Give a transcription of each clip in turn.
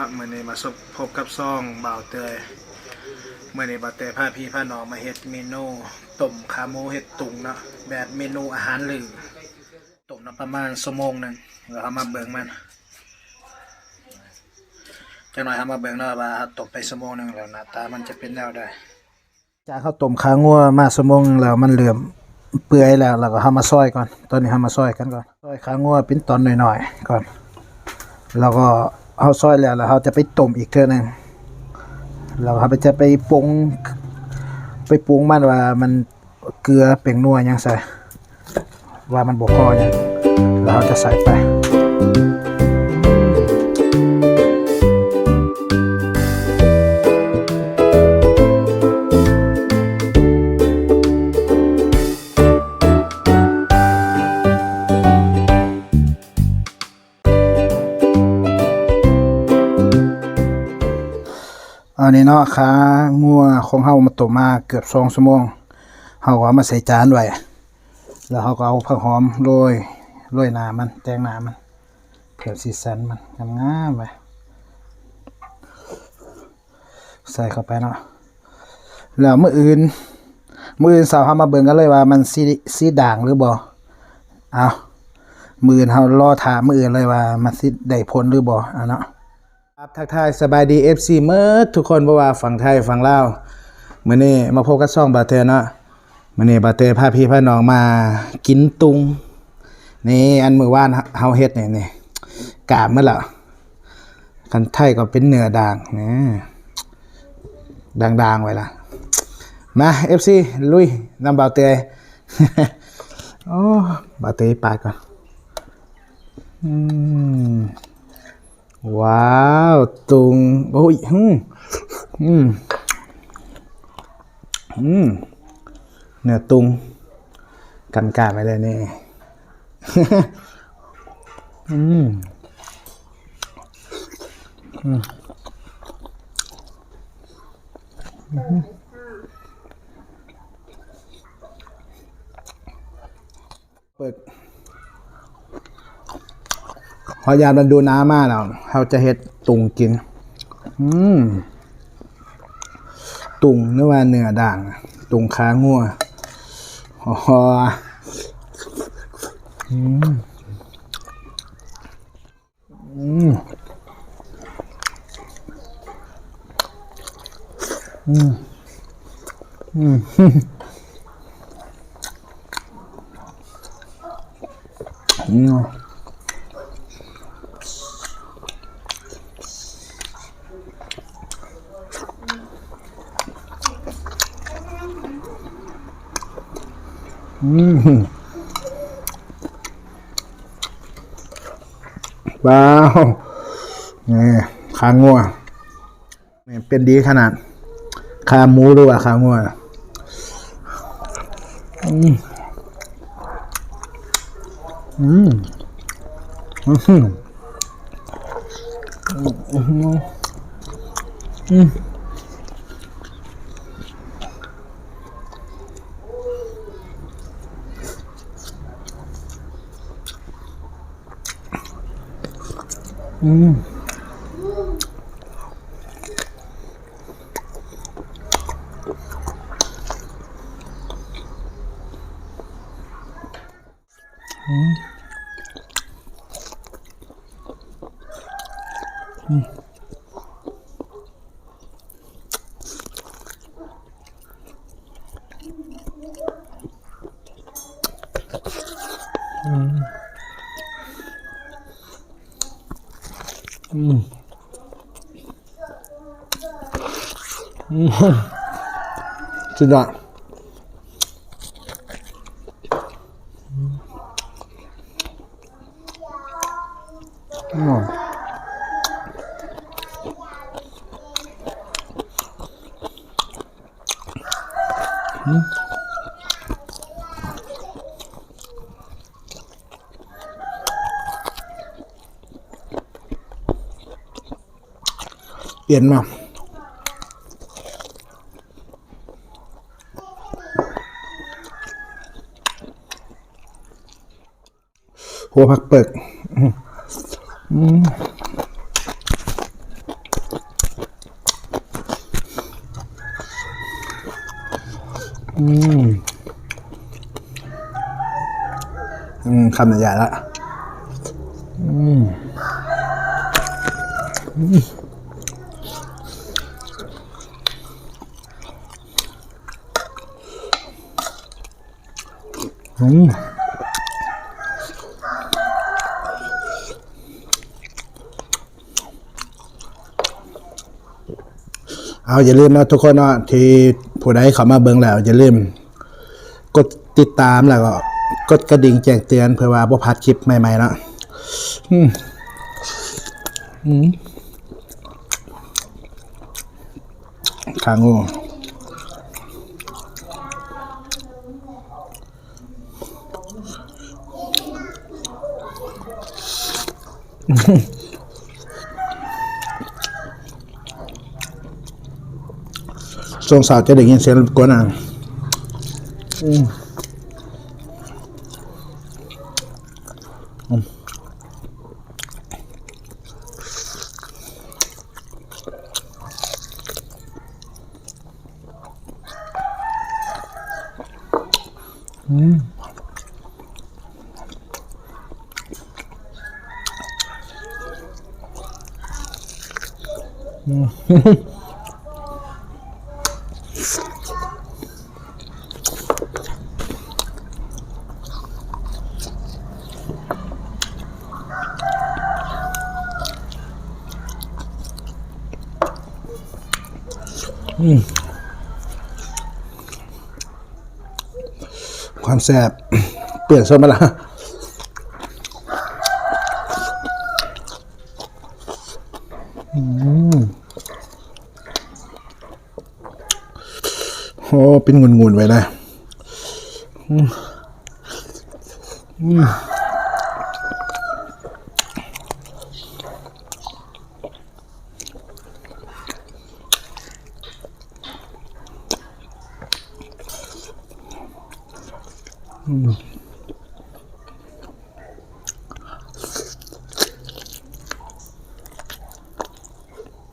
นาะมื้อนี้มาสบพบกับซ่องบ่าวเตยมื้อนี้บ่าวเตยพาพี่พาน้องมาเฮ็ดเมนูต้มขาหมูเฮ็ดตุงเนาะแบบเมนูอาหารลือต้มน้ำประมาณชั่วโมงหนึ่งแล้วเอามาเบิ่งมันจักหน่อยเอามาเบิ่งเนาะว่าต้มไปชั่วโมงหนึ่งแล้วหน้าตามันจะเป็นแนวใดจากข้าต้มขางัวมาชั่วโมงแล้วมันเหลื่อมเปื่อยแล้วเราก็เอามาซอยก่อน ตอนนี้เอามาซอยกันก่อนซอยขางัวเป็นตอนหน่อยๆก่อน แล้วก็ เอาซอยแล้วแล้วเราจะไปต้มอีกเท่านึงเราเขาจะไปปรุงไปปรุงมันว่ามันเกลือเป็นนัวยังใส่ว่ามันบกพอหยังแล้วเราจะใส่ไป เนาะขางัวของเฮามาต้มมาเกือบ2ชั่วโมงเฮาก็เอามาใส่จานไว้แล้วเฮาก็เอาผักหอมโรยโรยหน้ามันแต่งหน้ามันเพื่อสีสันมันงามๆไปใส่เข้าไปเนาะแล้วมื้ออื่นมื้ออื่นสาร์เฮามาเบิ่งกันเลยว่ามันสิสิด่างหรือบ่เอามื้ออื่นเฮารอถามมื้ออื่นเลยว่ามันสิได้ผลหรือบ่อะเนาะ ครับทักทายสบายดี FC เมื่อทุกคนบ่ว่าฝั่งไทยฝั่งลาวมื้อนี้มาพบกับช่องบาเทอเนาะมื้อนี้บาเทอพาพี่พาน้องมากินตุงนี่อันมือว่านเฮาเฮ็ดนี่นี่กาบมื้อละคันไทยก็เป็นเนื้อด่างนี่ด่างๆไว้ละมา FC ลุยนำบาเตยโอ้บาเตปาดก่อนอืม ว้าวตุงโอ้ยอืมอืมอืมเนื้อตุงกันกาไปเลยนี่อืมอืมเปิด พอยามันดูน้ำมากแล้วเขาจะเฮ็ดตุงกิน อืมตุงนึกว่าเนื้อด่าง ตุงขางัวอ๋ออืมอืมอืมอืมอืม อืมว้าวนี่ขางัวนเป็นดีขนาด ขาหมูหรือว่าขางัวอืมอืมอืมอืม อืมอื มสุดยอด เย็นมากหัวผักเปิดอืมอืมคำใหญ่ละอืมอืม เอาอย่าลืมนะทุกคนเนาะที่ผู้ใดเข้ามาเบิ่งแล้วอย่าลืมกดติดตามแล้วก็กดกระดิ่งแจ้งเตือนเพื่อว่าบ่พลาดคลิปใหม่ๆเนาะอืมอืมขางู ช่วงสาวจะได้ยินเสียงรบกวนอะ ความแซ่บเปลี่ยนส้มมาละอืม โอ้เป็นงุนงุนไว้นะอืม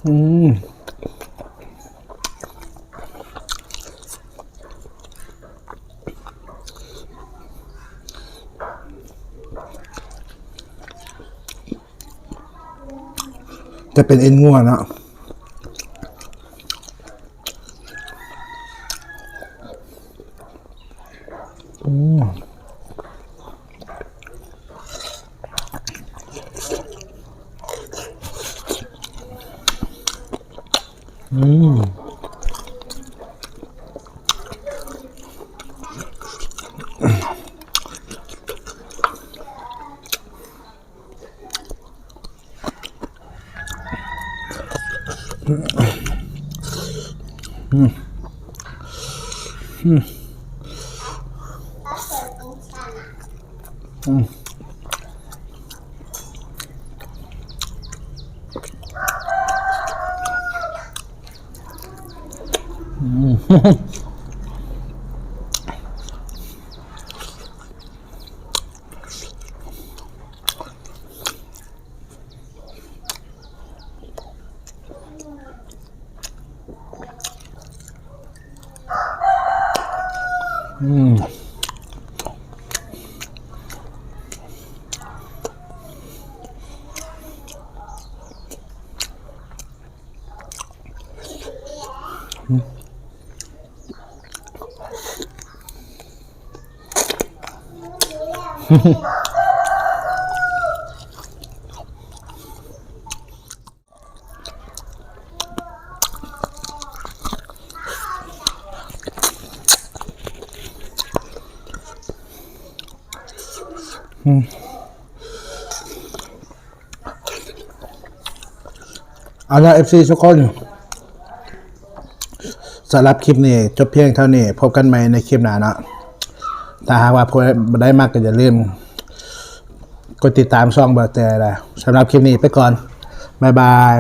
อืมจะเป็นเอ็นง่วเนาะอืม อื ม อืมเอาละเอฟซีทุกคนสำหรับคลิปนี้จบเพียงเท่านี้ พบกันใหม่ในคลิปหน้าเนาะ ถ้าหากว่าผู้ได้มากก็อย่าลืมกดติดตามช่องเบอร์เต่ละสำหรับคลิปนี้ไปก่อน บ๊ายบาย